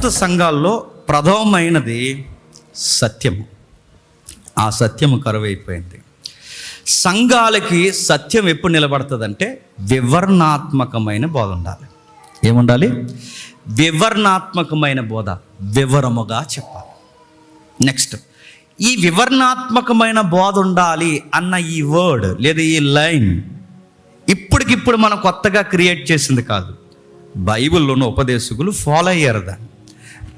ప్రస్తుత సంఘాల్లో ప్రథమమైనది సత్యము. ఆ సత్యము కరువైపోయింది. సంఘాలకి సత్యం ఎప్పుడు నిలబడుతుందంటే వివరణాత్మకమైన బోధ ఉండాలి. ఏముండాలి? వివరణాత్మకమైన బోధ వివరముగా చెప్పాలి. నెక్స్ట్ ఈ వివరణాత్మకమైన బోధ ఉండాలి అన్న ఈ వర్డ్ లేదా ఈ లైన్ ఇప్పటికిప్పుడు మనం కొత్తగా క్రియేట్ చేసింది కాదు. బైబిల్లో ఉన్న ఉపదేశకులు ఫాలో అయ్యారు దాన్ని.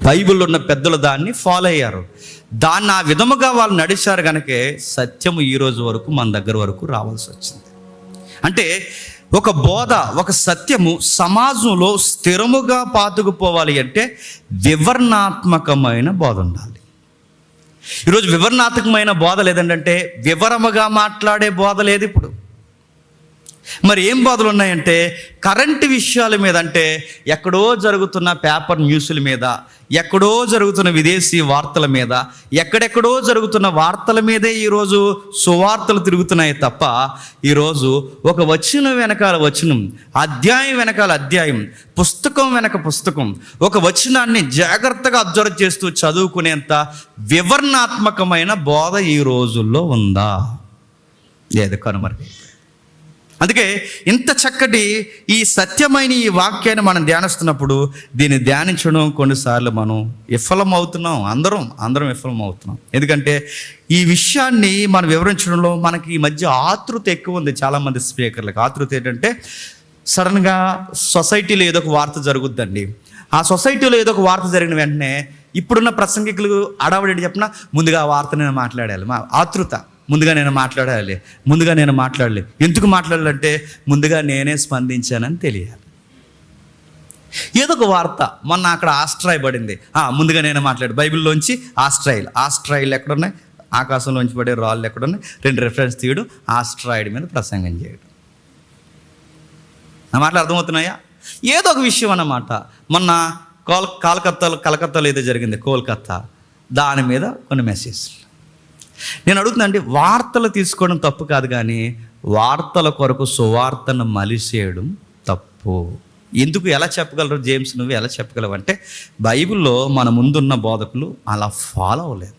బైబిల్లో ఉన్న పెద్దలు దాన్ని ఫాలో అయ్యారు. దాన్ని ఆ విధముగా వాళ్ళు నడిచారు కనుకే సత్యము ఈ రోజు వరకు మన దగ్గర వరకు రావాల్సి వచ్చింది. అంటే ఒక బోధ ఒక సత్యము సమాజంలో స్థిరముగా పాతుకుపోవాలి అంటే వివరణాత్మకమైన బోధ ఉండాలి. ఈరోజు వివరణాత్మకమైన బోధ లేదంటే వివరముగా మాట్లాడే బోధ లేదు ఇప్పుడు. మరి ఏం బాధలు ఉన్నాయంటే కరెంటు విషయాల మీద అంటే ఎక్కడో జరుగుతున్న పేపర్ న్యూస్ల మీద ఎక్కడో జరుగుతున్న విదేశీ వార్తల మీద ఎక్కడెక్కడో జరుగుతున్న వార్తల మీదే ఈరోజు సువార్తలు తిరుగుతున్నాయి తప్ప ఈరోజు ఒక వచనం వెనకాల వచనం అధ్యాయం వెనకాల అధ్యాయం పుస్తకం వెనక పుస్తకం ఒక వచనాన్ని జాగ్రత్తగా అబ్జర్వ్ చేస్తూ చదువుకునేంత వివరణాత్మకమైన బోధ ఈ రోజుల్లో ఉందా? లేదు కనుమరుగైపోయింది. అందుకే ఇంత చక్కటి ఈ సత్యమైన ఈ వాక్యాన్ని మనం ధ్యానిస్తున్నప్పుడు దీన్ని ధ్యానించడం కొన్నిసార్లు మనం విఫలం అవుతున్నాం అందరం అందరం విఫలం అవుతున్నాం ఎందుకంటే ఈ విషయాన్ని మనం వివరించడంలో మనకి ఈ మధ్య ఆతృత ఎక్కువ ఉంది చాలామంది స్పీకర్లకు. ఆతృత ఏంటంటే సడన్గా సొసైటీలో ఏదో ఒక వార్త జరుగుద్దండి. ఆ సొసైటీలో ఏదో ఒక వార్త జరిగిన వెంటనే ఇప్పుడున్న ప్రసంగికులు అడవడి చెప్పిన ముందుగా ఆ వార్త నేను మాట్లాడాలి. మా ఆతృత. ముందుగా నేను మాట్లాడాలి. ముందుగా నేను మాట్లాడాలి. ఎందుకు మాట్లాడాలంటే ముందుగా నేనే స్పందించానని తెలియాలి. ఏదో ఒక వార్త మొన్న అక్కడ ఆస్ట్రాయ్ పడింది ముందుగా నేను మాట్లాడు బైబిల్లోంచి ఆస్ట్రాయిల్ ఆస్ట్రాయిల్ ఎక్కడున్నాయి? ఆకాశంలోంచి పడే రాళ్ళు ఎక్కడున్నాయి? రెండు రెఫరెన్స్ తీయడం ఆస్ట్రాయిడ్ మీద ప్రసంగం చేయడం. నా మాటలు అర్థమవుతున్నాయా? ఏదో ఒక విషయం అన్నమాట. మొన్న కోల్ కాలకత్తాలో కలకత్తాలో ఏదో జరిగింది కోల్కత్తా. దాని మీద కొన్ని మెసేజ్లు నేను అడుగుతున్నా వార్తలు తీసుకోవడం తప్పు కాదు కానీ వార్తల కొరకు సువార్తను మలిసేయడం తప్పు. ఎందుకు ఎలా చెప్పగలరు జేమ్స్? నువ్వు ఎలా చెప్పగలవు? అంటే బైబిల్లో మన ముందున్న బోధకులు అలా ఫాలో అవ్వలేదు.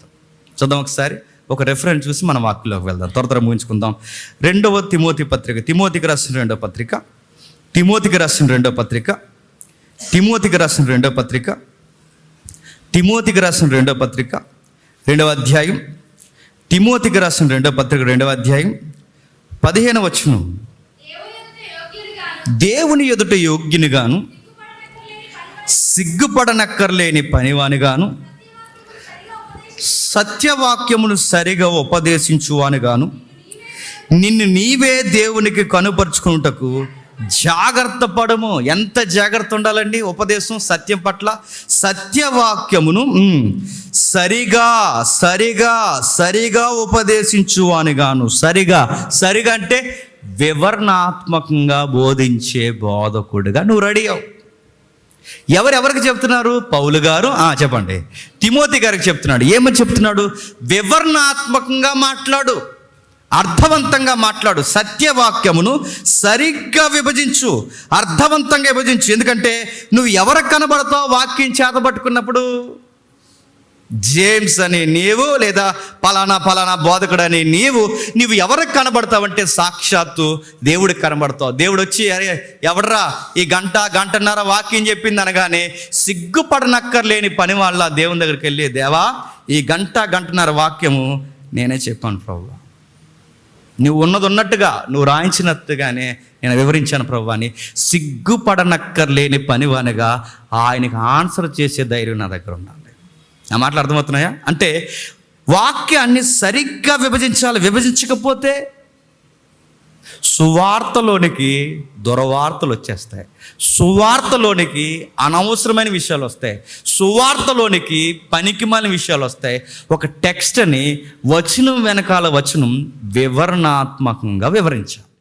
చూద్దాం ఒకసారి ఒక రెఫరెన్స్ చూసి మన వాక్యలోకి వెళ్దాం. త్వర త్వర ముగించుకుందాం. రెండవ తిమోతి పత్రిక తిమోతికి రాసిన రెండవ పత్రిక తిమోతికి రాసిన రెండవ పత్రిక తిమోతికి రాసిన రెండవ పత్రిక తిమోతికి రాసిన రెండవ పత్రిక రెండవ అధ్యాయం తిమోతికి రాసిన రెండవ పత్రిక రెండవ అధ్యాయం పదిహేను వచనం. దేవుని ఎదుట యోగ్యునిగాను సిగ్గుపడనక్కర్లేని పనివానిగాను సత్యవాక్యమును సరిగా ఉపదేశించువానిగాను నిన్ను నీవే దేవునికి కనుపరుచుకున్నటకు జాగ్రత్త పడము ఎంత జాగ్రత్త ఉండాలండి? ఉపదేశం సత్యం పట్ల సత్యవాక్యమును సరిగా సరిగా సరిగా ఉపదేశించువానిగాను. సరిగా సరిగా అంటే వివరణాత్మకంగా బోధించే బోధకుడుగా నువ్వు రెడీ అవు. ఎవరెవరికి చెప్తున్నారు? పౌలు గారు చెప్పండి. తిమోతి గారికి చెప్తున్నాడు. ఏమని చెప్తున్నాడు? వివరణాత్మకంగా మాట్లాడు. అర్థవంతంగా మాట్లాడు సత్యవాక్యమును సరిగ్గా విభజించు. అర్థవంతంగా విభజించు. ఎందుకంటే నువ్వు ఎవరికి కనబడతావు వాక్యం చేతబట్టుకున్నప్పుడు జేమ్స్ అని నీవు లేదా పలానా పలానా బోధకుడు అని నీవు నీవు ఎవరికి కనబడతావంటే సాక్షాత్తు దేవుడికి కనబడతావు. దేవుడు వచ్చి అరే ఎవడరా? ఈ గంట గంటన్నర వాక్యం చెప్పింది అనగానే సిగ్గుపడనక్కర్లేని పని వాళ్ళ దేవుని దగ్గరికి వెళ్ళి దేవా ఈ గంట గంటన్నర వాక్యము నేనే చెప్పాను ప్రభు. నువ్వు ఉన్నది ఉన్నట్టుగా నువ్వు రాయించినట్టుగానే నేను వివరించాను ప్రభు అని సిగ్గుపడనక్కర్లేని పనివానిగా ఆయనకి ఆన్సర్ చేసే ధైర్యం నా దగ్గర ఉండాలి. నా మాటలు అర్థమవుతున్నాయా? అంటే వాక్యాన్ని సరిగ్గా విభజించాలి. విభజించకపోతే సువార్తలోనికి దురవార్తలు వచ్చేస్తాయి. సువార్తలోనికి అనవసరమైన విషయాలు వస్తాయి. సువార్తలోనికి పనికిమాలిన విషయాలు వస్తాయి. ఒక టెక్స్ట్ని వచనం వెనకాల వచనం వివరణాత్మకంగా వివరించాలి.